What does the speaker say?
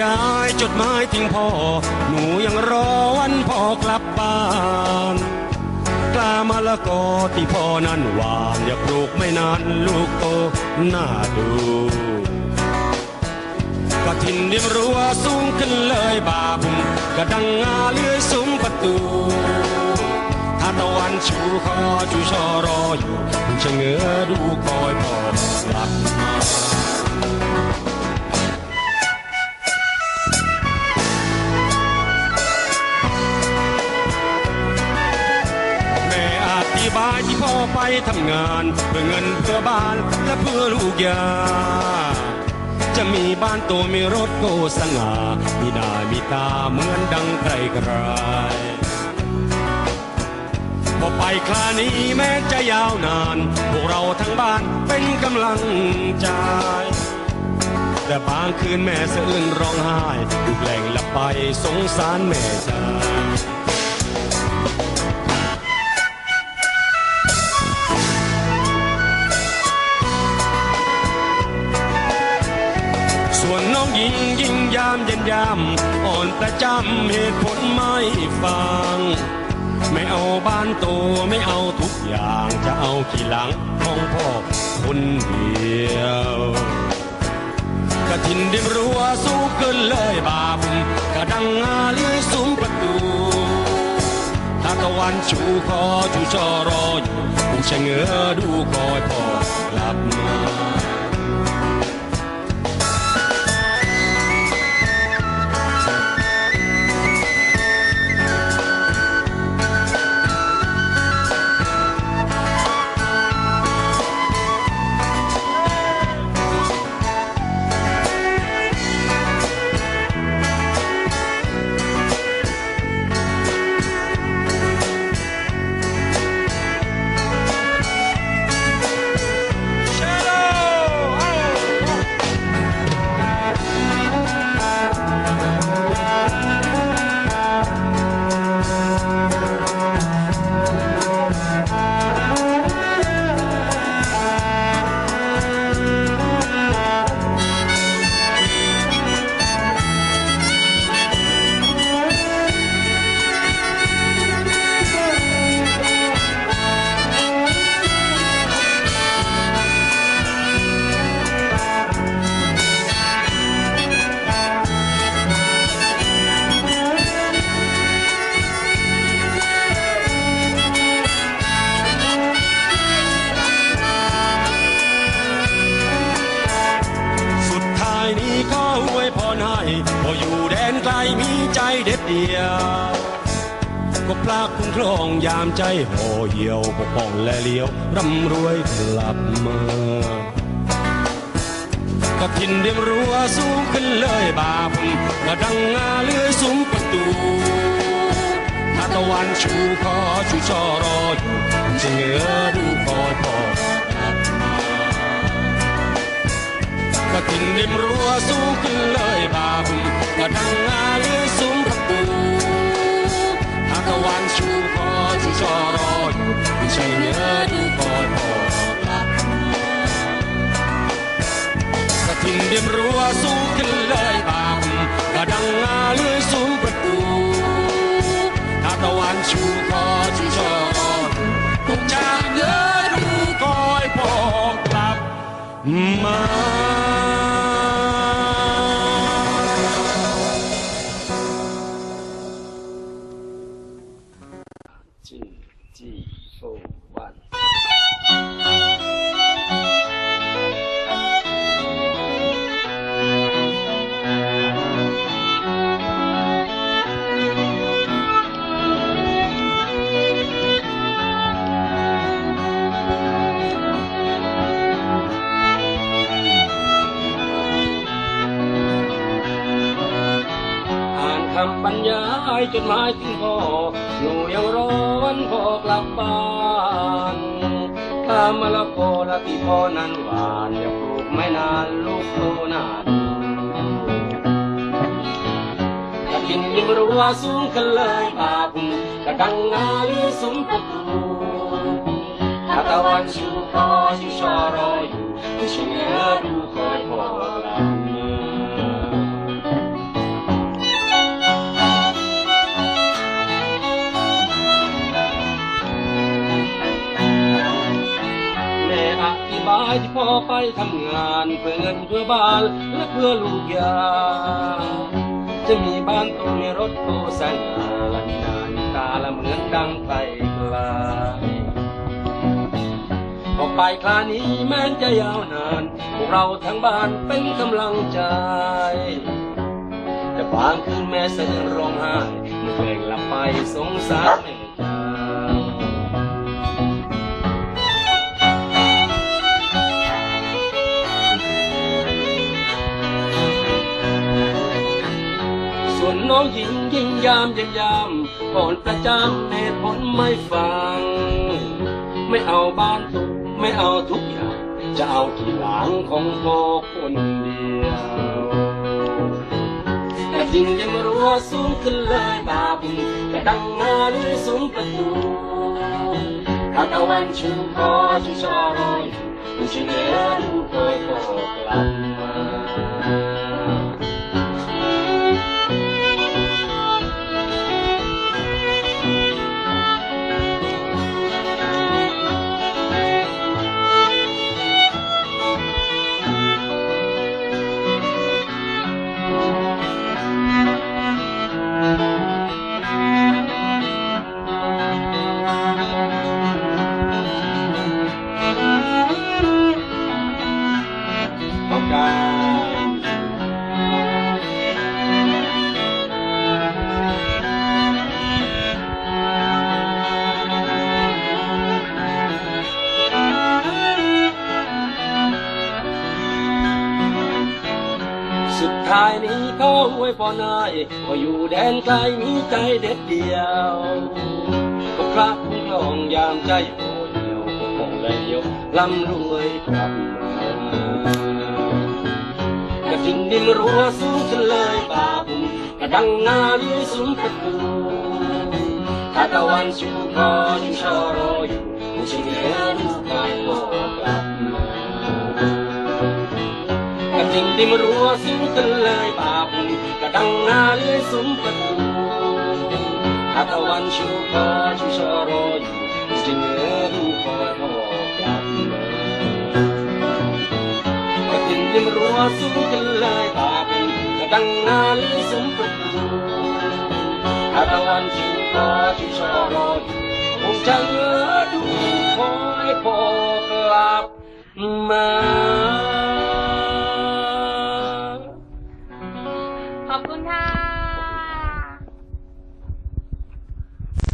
ยายจดหมายถึงพ่อ หนูยังรอวันพ่อกลับบ้านกล้ามะละกอที่พ่อนั้นหวานอย่าปลูกไม่นานลูกโตน่าดูกระถินเรียมรั้วสูงขึ้นเลยบาบุมกระดังงาเลื้อยซุ้มประตูถ้าตะวันชูคอจูชอรออยู่ชะเง้อดูคอยพ่อ ที่พ่อไปทำงาน เพื่อเงินเพื่อบ้านและเพื่อลูกยา จะมีบ้านโตมีรถโกสง่ามีหน้ามีตาเหมือนดังใครกรพอไปครานี้แม้จะยาวนาน พวกเราทั้งบ้านเป็นกำลังใจแต่บางคืนแม่สะอื้นร้องไห้ลูกแหล่งละไปสงสารแม่จ้าามเย็นยามอ่อนประจำเหตุผลไม่ฟัง ไม่เอาบ้านโตไม่เอาทุกอย่างจะเอาขี่หลังของพ่อคนเดียวกระถินดียมรั้วสู้ขึ้นเลยบาบุมกระดังงาเลื้อยซุ้มประตูถ้าตะวันชูคอชูชอรออยู่คงชะเง้อดูคอยพ่อกลับมา เด็ดเดียว ก็พลาคุ้มครองยามใจห่อเหี่ยวปกป้องและเลี้ยวร่ำรวยกลับมาก็ทินเดียมรั้วสูงขึ้นเลยบาปกระดังงาเลื้อยซุ้มประตูถ้าตะวันชูคอชูชอรออยู่จะเงือดูคอยพ่อกลับมาก็ทิ้งริมรั้วสูงขึ้นเลยบาบุมก็ดังงาเลื้อยซุ้มประตูถ้าตะวันชูคอชูชอรออยู่ไม่ใช่เนื้อดูคอยพอกลับมาก็ทิ้งริมรั้วสูงขึ้นเลยบาป บุมก็ดังงาเลือยซุ้มประตูถ้าตะวันชูคอชูชอรออยู่คงจะเนื้อดูคอยพอกลับมา คำบรรยายจดหมายถึงพ่อหนูยังรอวันพ่อกลับบ้านถ้ามะละกอละที่พ่อนั้นหวานอย่าปลูกไม่นานลูกโตหน้าดูกระทินยิ่งรั้วสูงขึ้นเลยบาบุกระดังงาหรือซุ้มประตูถ้าตะวันชูคอชูชอรออยู่เชื่อดูคอยพ่อกลับายที่พ่อไปทำงานเพื่อเงินเพื่อบ้านและเพื่อลูกยา จะมีบ้านตรงมีรถโตแสนงาลันนานตาละเหมือนดังไปไกลออกไปครานี้แม้นจะยาวนานพวกเราทั้งบ้านเป็นกำลังใจ แต่บางคืนแม่เสือร้องไห้เมื่อเพลงหลับไปสงสารแม่ จ้าส่วนน้องหญิงยิ่งยามยิ่งยามอ่อนประจำเหตุผลไม่ฟัง ไม่เอาบ้านตุกไม่เอาทุกอย่าง จะเอาที่หลังของพ่อคนเดียวแต่จริงยังม่รู้ว่าสูงขึ้นเลยบาบุญแต่ดังมาด้วยสูงประตูถ้าตะวันชูคอชูชอรออยู่ผู้ชเหลือดูคอยพอกลับมา สุดท้ายนี้เขาอวยพรนายว่าอยู่แดนไกลมีใจเด็ดเดียวก็พระคุ้มครองยามใจโหยเหี่ยวปกป้องแลเดียวร่ำรวยกลับมากระทิงดินรั้วสูงขึ้นเลยบาบุญกระดังนาเลี้ยสูงประตูถ้าตะวันชูคอชูชอรออยู่ผู้ชิงเหลือดูคอยโผล่ก จริงดินรั้วสูงขึ้นเลยบาบุญกระดังนาเลี้ยสูงประตูถ้าตะวันชูคอชูชอรออยู่ผู้ชิงเหลือดูคอยโผล่กลับมาก็ยินดิมรัวสูงกันเลยบาบุญก็ดังนาลีสุมประตูถ้าตะวันชูคอชูชอรออยู่คงจะเหลือดูคอยพอกลับมา